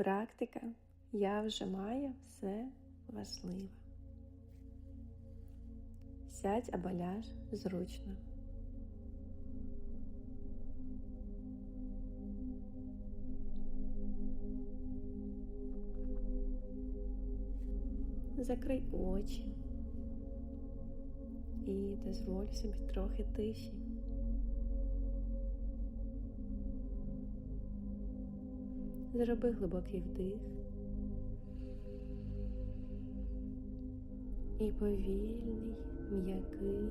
Практика я вже маю все важливе. Сядь або ляж зручно. Закрий очі і дозволь собі трохи тиші. Зроби глибокий вдих і повільний, м'який,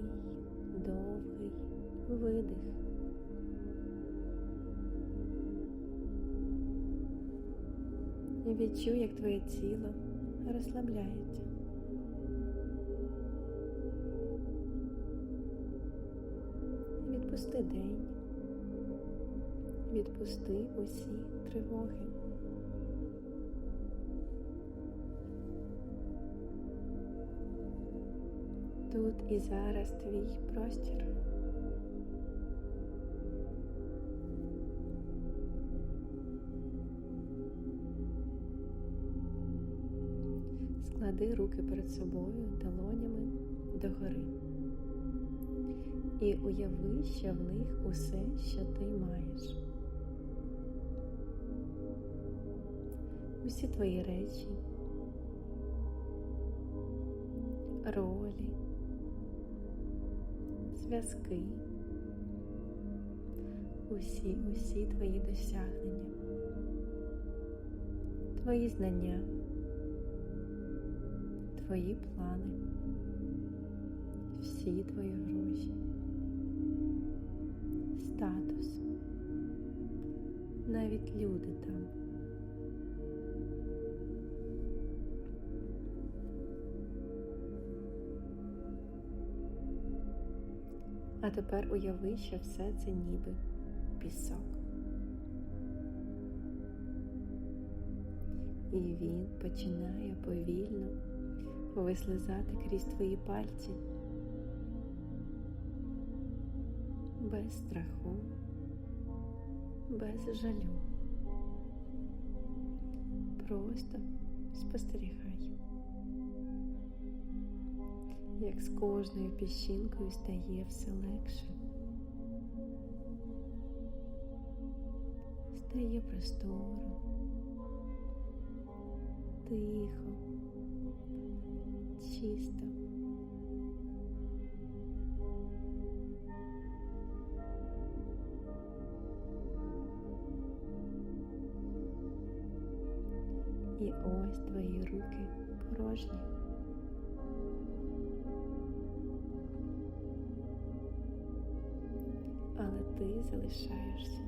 довгий видих. І відчуй, як твоє тіло розслабляється. Відпусти день, відпусти усі тривоги. Тут і зараз твій простір. Склади руки перед собою долонями догори і уяви, що в них усе, що ти маєш. Усі твої речі, ролі, зв'язки, усі, усі твої досягнення, твої знання, твої плани, всі твої гроші, статус, навіть люди там. А тепер уяви, що все це ніби пісок. І він починає повільно вислизати крізь твої пальці без страху, без жалю. Просто спостерігай, як з кожною піщинкою стає все легше. Стає просторо, тихо, чисто. І ось твої руки порожні. Ти залишаєшся.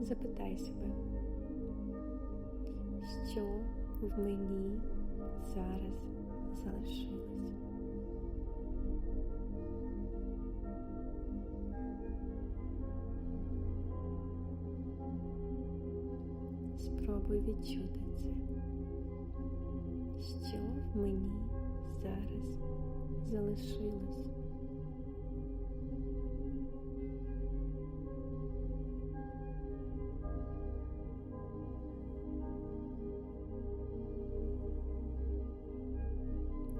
Запитай себе, що в мені зараз залишилось. Спробуй відчути це, що в мені зараз залишилось.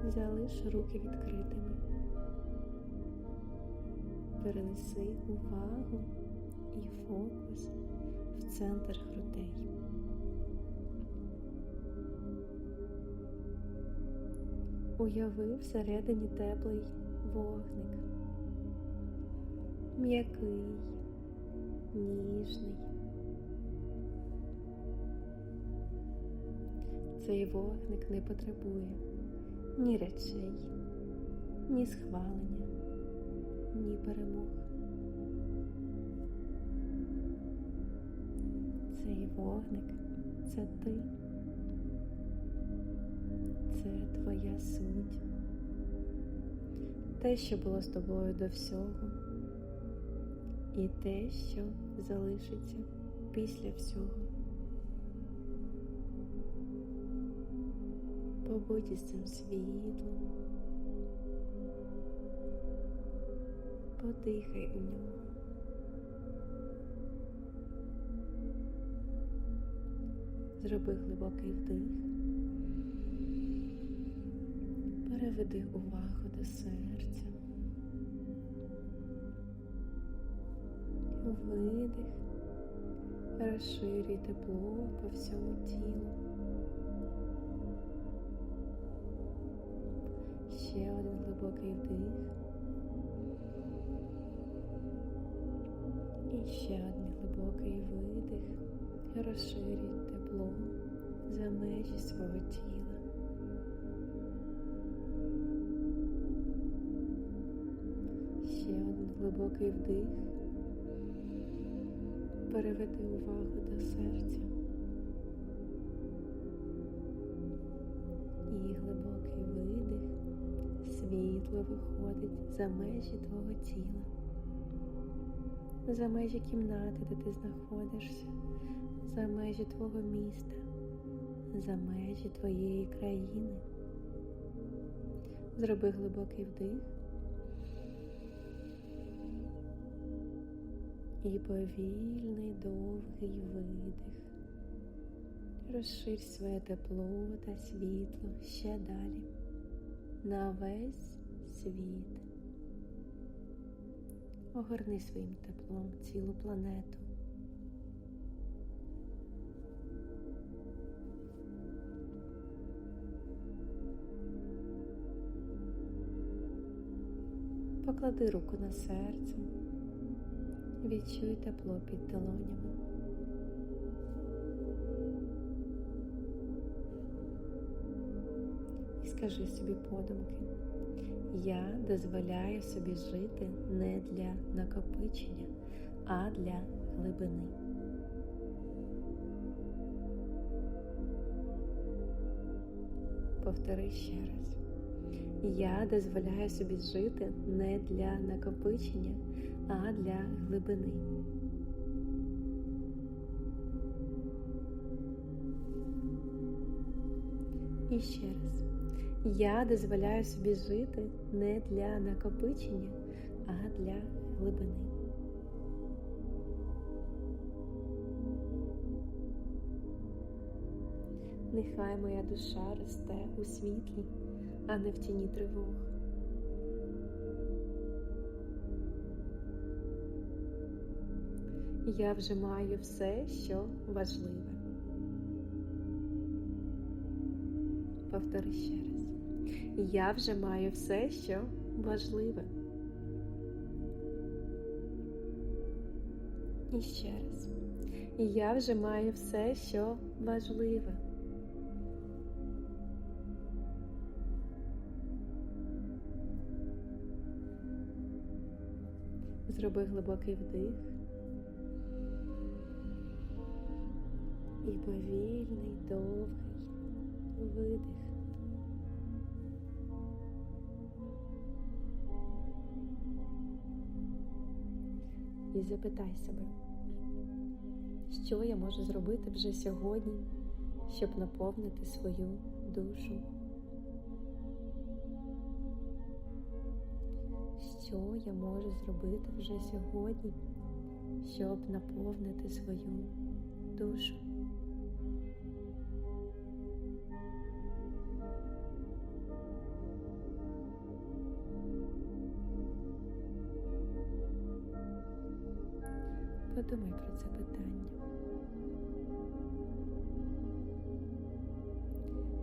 Залиш руки відкритими. Перенеси увагу і фокус в центр грудей. Уяви всередині теплий вогник, м'який, ніжний. Цей вогник не потребує ні речей, ні схвалення, ні перемог. Цей вогник це ти, це твоя суть, те, що було з тобою до всього, і те, що залишиться після всього. Побудь із цим світлом, подихай у нього. Зроби глибокий вдих. Переведи увагу до серця. Видих. Розширюй тепло по всьому тілу. Ще один глибокий вдих. І ще один глибокий видих. Розширюй тепло за межі свого тіла. Глибокий вдих. Переведи увагу до серця. І глибокий видих. Світло виходить за межі твого тіла, за межі кімнати, де ти знаходишся, за межі твого міста, за межі твоєї країни. Зроби глибокий вдих і повільний довгий видих. Розширь своє тепло та світло ще далі на весь світ. Огорни своїм теплом цілу планету. Поклади руку на серце, відчуй тепло під долонями. І скажи собі подумки, я дозволяю собі жити не для накопичення, а для глибини. Повтори ще раз. Я дозволяю собі жити не для накопичення, а для глибини. І ще раз. Я дозволяю собі жити не для накопичення, а для глибини. Нехай моя душа росте у світлі, а не в тіні тривог. Я вже маю все, що важливе. Повтори ще раз. Я вже маю все, що важливе. І ще раз. Я вже маю все, що важливе. Зроби глибокий вдих і повільний, довгий видих. І запитай себе, що я можу зробити вже сьогодні, щоб наповнити свою душу. Що я можу зробити вже сьогодні, щоб наповнити свою душу? Подумай про це питання.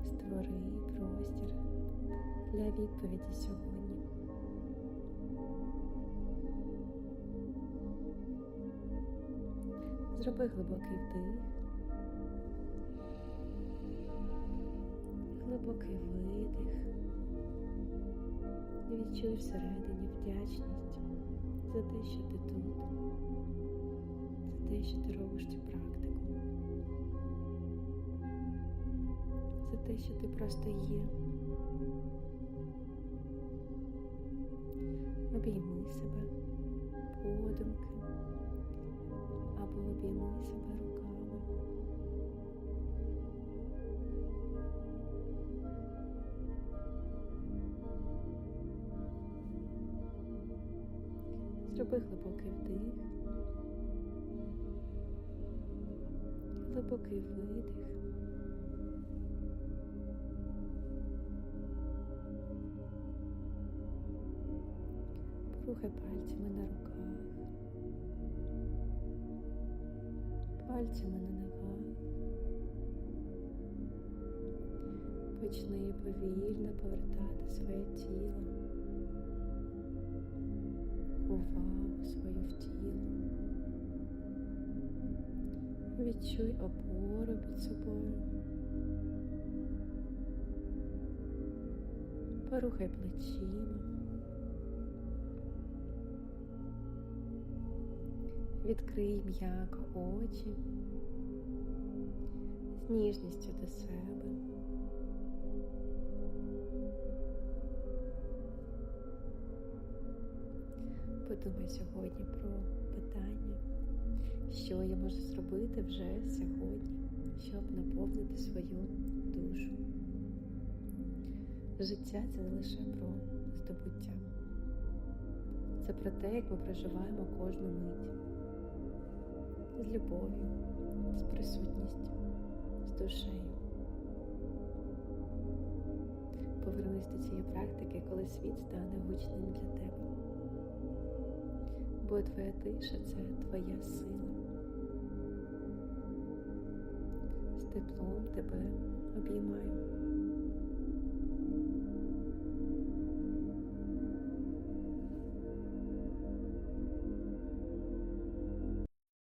Створи простір для відповіді сьогодні. Зроби глибокий вдих, глибокий видих. Відчуй всередині вдячність за те, що ти тут що ти робиш цю практику, за те, що ти просто є. Обійми себе подумки або обійми себе руками. Зроби глибокий вдих. Глибокий видих. Порухай пальцями на руках, пальцями на ногах. Почни повільно повертати своє тіло, увагу Відчуй опору під собою. Порухай плечима. Відкрий м'яко очі з ніжністю до себе. Подумай сьогодні про питання, що я можу зробити вже сьогодні, щоб наповнити свою душу. Життя це не лише про здобуття, це про те, як ми проживаємо кожну мить з любов'ю, з присутністю, з душею. Повернись до цієї практики, коли світ стане гучним для тебе. Бо твоя тиша це твоя сила. З теплом тебе обіймаю.